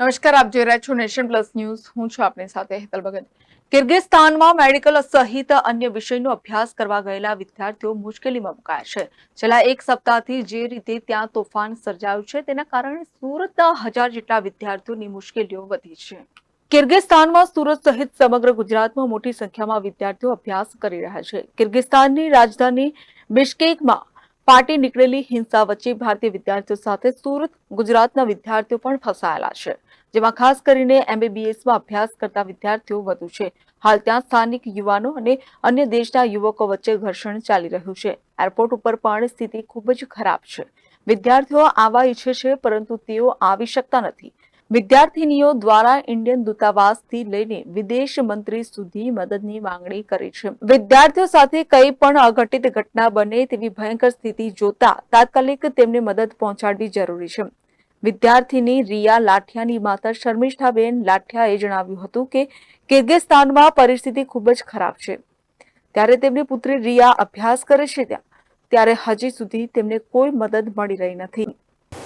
નમસ્કાર, આપ જોઈ રહ્યા છો નેશન પ્લસ ન્યૂઝ. હું છું આપની સાથે હેતલ ભગત. કિર્ગિસ્તાનમાં મેડિકલ સહિત અન્ય વિષયનો અભ્યાસ કરવા ગયેલા વિદ્યાર્થીઓ મુશ્કેલીમાં મુકાયા છે. છેલ્લા એક સપ્તાહથી જે રીતે ત્યાં તોફાન સર્જાયું છે, તેના કારણે સુરતના હજાર જેટલા વિદ્યાર્થીઓની મુશ્કેલીઓ વધી છે. કિર્ગિસ્તાનમાં સુરત સહિત સમગ્ર ગુજરાતમાં મોટી સંખ્યામાં વિદ્યાર્થીઓ અભ્યાસ કરી રહ્યા છે. કિર્ગિસ્તાનની રાજધાની બિશ્કેકમાં પાર્ટી નીકળેલી હિંસા વચ્ચે ભારતીય વિદ્યાર્થીઓ સાથે સુરત, ગુજરાતના વિદ્યાર્થીઓ પણ ફસાયેલા છે. જેમાં ખાસ કરીને એમબીબીએસમાં અભ્યાસ કરતા વિદ્યાર્થીઓ વધુ છે. હાલ ત્યાં સ્થાનિક યુવાનો અને અન્ય દેશના યુવકો વચ્ચે ઘર્ષણ ચાલી રહ્યું છે. એરપોર્ટ ઉપર પણ સ્થિતિ ખૂબ જ ખરાબ છે. વિદ્યાર્થીઓ આવવા ઈચ્છે છે, પરંતુ તેઓ આવી શકતા નથી. વિદ્યાર્થીનીઓ દ્વારા ઇન્ડિયન દૂતાવાસથી લઈને વિદેશ મંત્રી સુધી મદદની માંગણી કરી છે. વિદ્યાર્થીઓ સાથે કંઈ પણ અઘટિત ઘટના બને તેવી ભયંકર સ્થિતિ જોતા તાત્કાલિક તેમને મદદ પહોંચાડવી જરૂરી છે. વિદ્યાર્થીની રિયા લાઠિયાની માતા શર્મિષ્ઠાબેન લાઠિયાએ જણાવ્યું હતું કે કિર્ગિસ્તાનમાં પરિસ્થિતિ ખૂબ જ ખરાબ છે. ત્યારે તેમની પુત્રી રિયા અભ્યાસ કરે છે ત્યાં. ત્યારે હજી સુધી તેમને કોઈ મદદ મળી રહી નથી.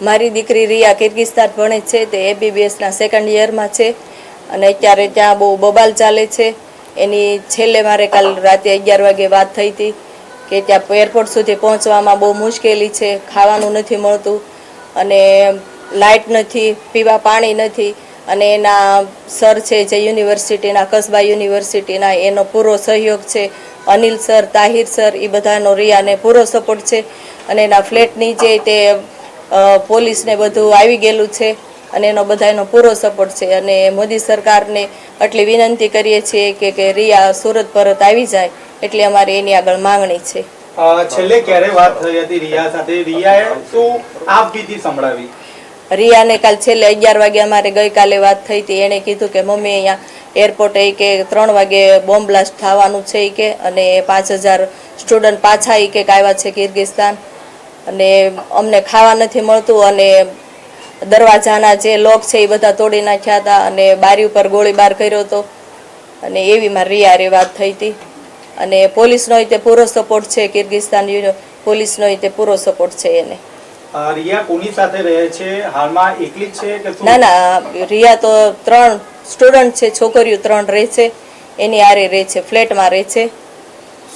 મારી દીકરી રિયા કિર્ગિસ્તાન ભણે છે, તે એબીબીએસના સેકન્ડ યરમાં છે અને અત્યારે ત્યાં બહુ બબાલ ચાલે છે. એની છેલ્લે મારે કાલ રાતે અગિયાર વાગે વાત થઈ હતી કે ત્યાં એરપોર્ટ સુધી પહોંચવામાં બહુ મુશ્કેલી છે, ખાવાનું નથી મળતું અને લાઇટ નથી, પીવા પાણી નથી અને એના સર છે જે યુનિવર્સિટીના, કસબા યુનિવર્સિટીના, એનો પૂરો સહયોગ છે. અનિલ સર, તાહિર સર એ બધાનો રિયાને પૂરો સપોર્ટ છે અને એના ફ્લેટની જે તે પોલીસને બધું આવી ગયેલું છે અને એનો બધા એનો પૂરો સપોર્ટ છે. અને મોદી સરકારને આટલી વિનંતી કરીએ છીએ કે કે રિયા સુરત પરત આવી જાય એટલે અમારી એની આગળ માંગણી છે. છેલ્લે ક્યારે વાત થઈ હતી રિયા સાથે? રિયાએ શું આપ બીતી સંભળાવી? રિયાને કાલ છેલ્લે અગિયાર વાગે અમારે ગઈકાલે વાત થઈ હતી. એણે કીધું કે મમ્મી અહીંયા એરપોર્ટે કે ત્રણ વાગે બોમ્બ બ્લાસ્ટ થવાનું છે કે અને પાંચ હજાર સ્ટુડન્ટ પાછા એ કે આવ્યા છે કિર્ગિસ્તાન. અને અમને ખાવા નથી મળતું અને દરવાજાના જે લોક છે એ બધા તોડી નાખ્યા હતા અને બારી ઉપર ગોળીબાર કર્યો હતો. અને એવી મારી રિયા રે વાત થઈ હતી. અને પોલીસનો તે પૂરો સપોર્ટ છે કિર્ગિસ્તાન પોલીસનો તે પૂરો સપોર્ટ છે એને. રિયા કોની સાથે રહે છે? હાલમાં એકલી છે કે ના ના રિયા તો ત્રણ સ્ટુડન્ટ છે છોકરીઓ ત્રણ રહે છે. એની આરે રહે છે ફ્લેટમાં રહે છે.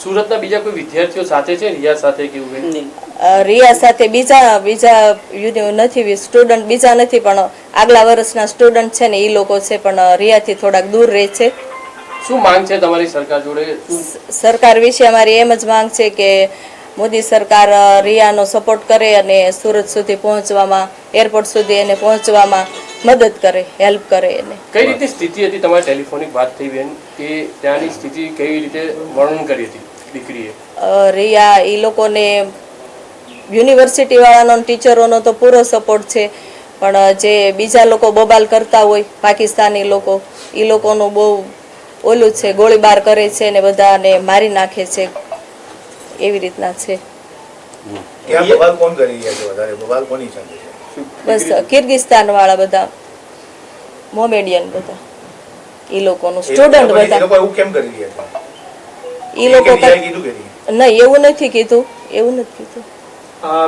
સુરતના બીજા કોઈ વિદ્યાર્થીઓ સાથે છે રિયા સાથે કે એવું કંઈ? અ, રિયા સાથે બીજા બીજા નથી સ્ટુડન્ટ બીજા નથી પણ આગલા વર્ષના સ્ટુડન્ટ છે ને એ લોકો છે પણ રિયાથી થોડાક દૂર રહે છે. શું માંગ છે તમારી સરકાર જોડે? સરકાર વિશે અમારી એમ જ માંગ છે કે મોદી સરકાર રિયાનો સપોર્ટ કરે અને સુરત સુધી પહોંચવામાં એરપોર્ટ સુધી એને પહોંચવામાં મદદ કરે હેલ્પ કરે એને. કઈ રીતે સ્થિતિ હતી? તમારી ટેલિફોનિક વાત થઈ બેન કે ત્યાંની સ્થિતિ કેવી રીતે વર્ણન કરી હતી દીકરીએ? રિયા એ લોકોને યુનિવર્સિટી વાળાનો ને ટીચરોનો તો પૂરો સપોર્ટ છે. પણ જે બીજા લોકો બબાલ કરતા હોય પાકિસ્તાની લોકો એ લોકોનું બહુ ઓલું છે ગોળીબાર કરે છે ને બધાને મારી નાખે છે. એવી રીતના છે. બસ કિર્ગિસ્તાન વાળા બધા. મોમેડિયન બધા. એ લોકોનું સ્ટુડન્ટ બધા. કેમ કરી રહ્યા છે? એ લોકો નહીં? એવું નથી કીધું. એવું નથી કીધું.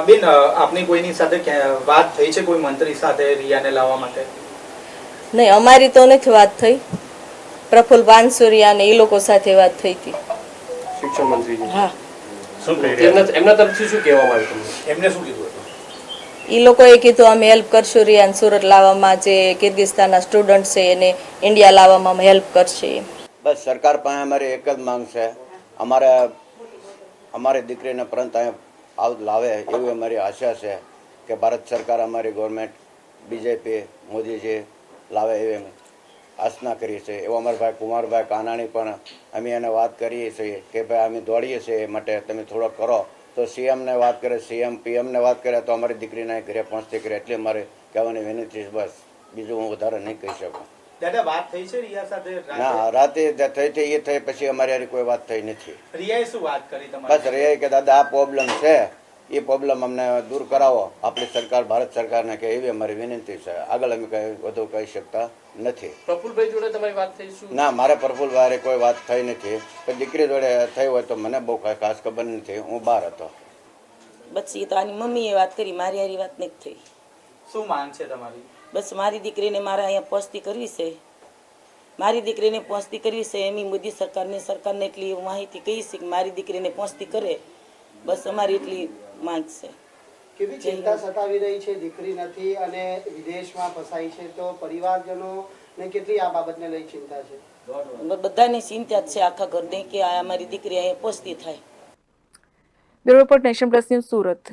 બેન આપની કોઈની સાથે વાત થઈ છે કોઈ મંત્રી સાથે રિયાને લાવવા માટે? નહીં અમારી તો નથી વાત થઈ. પ્રફુલ પાનસુરિયા ને એ લોકો સાથે વાત થઈ હતી. શિક્ષણ મંત્રી હા. એમના એમના તરફથી શું કહેવામાં આવ્યું એમને શું કીધું એ લોકોએ કીધું અમે હેલ્પ કરશું રિયાન સુરત લાવવામાં જે કિર્ગિસ્તાનના સ્ટુડન્ટ છે એને ઇન્ડિયા લાવવામાં અમે હેલ્પ કરશે. બસ સરકાર પાસે અમારી એક જ માંગ છે. અમારે અમારી દીકરીને પરત અહીંયા આવ, લાવે એવી અમારી આશા છે કે ભારત સરકાર અમારી ગવર્મેન્ટ બીજેપી મોદીજી લાવે એવી આસના કરીએ છીએ. એવો અમારા ભાઈ કુમારભાઈ કાનાણી પણ અમે એને વાત કરીએ છીએ કે ભાઈ અમે દોડીએ છીએ એ માટે તમે થોડો કરો. તો સીએમને વાત કરે સીએમ પીએમને વાત કરે તો અમારી દીકરીના ઘરે પહોંચતી કરે એટલે મારે કહેવાની વિનંતી બસ, બીજું હું વધારે નહીં કહી શકું. દાદા વાત થઈ છે રિયા સાથે? ના રાતે થઈ થઈ એ થઈ પછી અમારી હારી કોઈ વાત થઈ નથી. રિયાએ શું વાત કરી બસ તમારી કે દાદા આ પ્રોબ્લેમ છે. એ પ્રોબ્લેમ અમને દૂર કરાવો. આપણી સરકાર ભારત સરકારને કે એવી અમારી વિનંતી છે. આગળ અમે કઈ વધુ કહી શકતા નથી. પ્રફુલભાઈ જોડે તમારી વાત થઈ શું? ના મારે પ્રફુલ વારે કોઈ વાત થઈ નથી. પણ દીકરી જોડે થઈ હોય તો મને બહુ કાંઈ ખાસ ખબર નથી. હું બહાર હતો. બસ એ તો આની મમ્મીએ વાત કરી મારી આરી વાત નથી થઈ. શું માંગ છે તમારી? બસ મારી દીકરીને મારે અહીંયા પહોંચતી કરવી છે. મારી દીકરીને પહોંચતી કરવી છે એમ મોદી સરકારને સરકારને એટલી માહિતી કહી છે કે મારી દીકરીને પહોંચતી કરે? બસ અમારી એટલી માંગ છે. કેવી ચિંતા સતાવી રહી છે દીકરી નથી અને વિદેશમાં ફસાઈ છે તો પરિવારજનો ને કેટલી આ બાબતને લઈ ચિંતા છે? બધાની બધાને ચિંતા જ છે આખા ઘરને કે આ અમારી દીકરી અહીંયા પહોંચતી થાય. Bureau report nation plus news Surat.